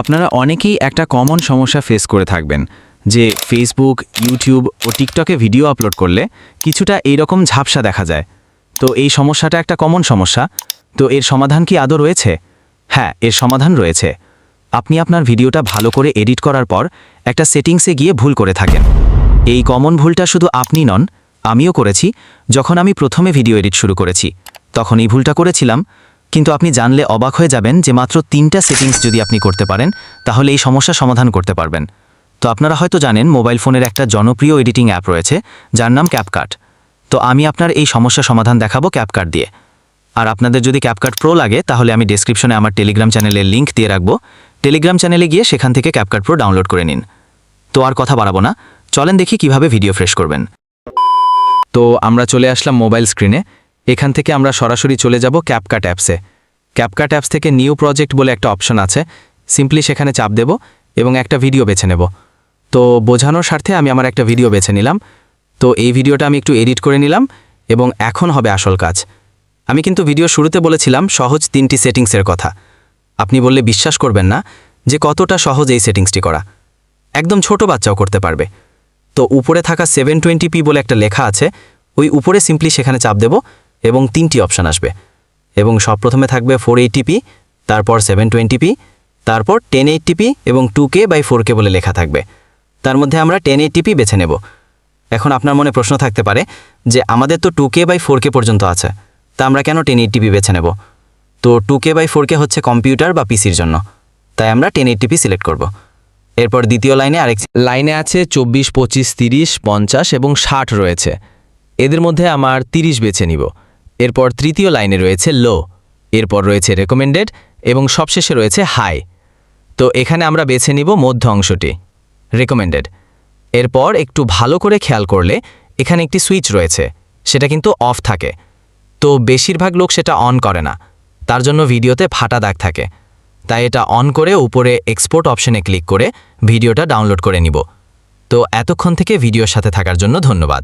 আপনারা অনেকেই একটা কমন সমস্যা ফেস করে থাকবেন, যে ফেসবুক ইউটিউব ও টিকটকে ভিডিও আপলোড করলে কিছুটা এইরকম ঝাপসা দেখা যায়। তো এই সমস্যাটা একটা কমন সমস্যা। তো এর সমাধান কি আদৌ রয়েছে? হ্যাঁ এর সমাধান রয়েছে। আপনি আপনার ভিডিওটা ভালো করে এডিট করার পর একটা সেটিংসে গিয়ে ভুল করে থাকেন। এই কমন ভুলটা শুধু আপনি নন, আমিও করেছি। যখন আমি প্রথমে ভিডিও এডিট শুরু করেছি, তখন এই ভুলটা করেছিলাম। কিন্তু আপনি জানলে অবাক হয়ে যাবেন যে মাত্র তিনটা সেটিংস যদি আপনি করতে পারেন, তাহলে এই সমস্যা সমাধান করতে পারবেন। তো আপনারা হয়তো জানেন, মোবাইল ফোনের একটা জনপ্রিয় এডিটিং অ্যাপ রয়েছে, যার নাম ক্যাপকাট তো আমি আপনার এই সমস্যা সমাধান দেখাবো ক্যাপকাট দিয়ে। আর আপনাদের যদি ক্যাপকাট প্রো লাগে, তাহলে আমি ডেসক্রিপশনে আমার টেলিগ্রাম চ্যানেলের লিঙ্ক দিয়ে রাখব। টেলিগ্রাম চ্যানেলে গিয়ে সেখান থেকে ক্যাপকাট প্রো ডাউনলোড করে নিন। তো আর কথা বাড়াবো না, চলেন দেখি কীভাবে ভিডিও ফ্রেশ করবেন। তো আমরা চলে আসলাম মোবাইল স্ক্রিনে এখান থেকে আমরা সরাসরি চলে যাব ক্যাপকাট অ্যাপসে ক্যাপকাট অ্যাপস থেকে নিউ প্রজেক্ট বলে একটা অপশন আছে। সিম্পলি সেখানে চাপ দেব এবং একটা ভিডিও বেছে নেব। তো বোঝানোর স্বার্থে আমি আমার একটা ভিডিও বেছে নিলাম। তো এই ভিডিওটা আমি একটু এডিট করে নিলাম এবং এখন হবে আসল কাজ। আমি কিন্তু ভিডিও শুরুতে বলেছিলাম সহজ তিনটি সেটিংসের কথা। আপনি বললে বিশ্বাস করবেন না যে কতটা সহজ এই সেটিংসটি করা। একদম ছোট বাচ্চাও করতে পারবে। তো উপরে থাকা সেভেন টোয়েন্টি পি বলে একটা লেখা আছে। ওই উপরে সিম্পলি সেখানে চাপ দেব এবং তিনটি অপশান আসবে। এবং সব প্রথমে থাকবে ফোর পি তারপর সেভেন টোয়েন্টিপি তারপর টেন পি এবং two K by four K বলে লেখা থাকবে। তার মধ্যে আমরা টেন পি বেছে নেব। এখন আপনার মনে প্রশ্ন থাকতে পারে যে, আমাদের তো two K by four K পর্যন্ত আছে, তা আমরা কেন টেন পি বেছে নেব? তো two K by four K হচ্ছে কম্পিউটার বা পিসির জন্য, তাই আমরা টেন পি সিলেক্ট করব। এরপর দ্বিতীয় লাইনে আরেক লাইনে আছে চব্বিশ, পঁচিশ, তিরিশ, পঞ্চাশ এবং ষাট রয়েছে। এদের মধ্যে আমার তিরিশ বেছে নিব। এরপর তৃতীয় লাইনে রয়েছে লো, এরপর রয়েছে রেকমেন্ডেড এবং সবশেষে রয়েছে হাই তো এখানে আমরা বেছে নিব মধ্য অংশটি রেকমেন্ডেড এরপর একটু ভালো করে খেয়াল করলে এখানে একটি সুইচ রয়েছে, সেটা কিন্তু অফ থাকে। তো বেশিরভাগ লোক সেটা অন করে না, তার জন্য ভিডিওতে ফাটা দাগ থাকে। তাই এটা অন করে উপরে এক্সপোর্ট অপশনে ক্লিক করে ভিডিওটা ডাউনলোড করে নিব। তো এতক্ষণ থেকে ভিডিওর সাথে থাকার জন্য ধন্যবাদ।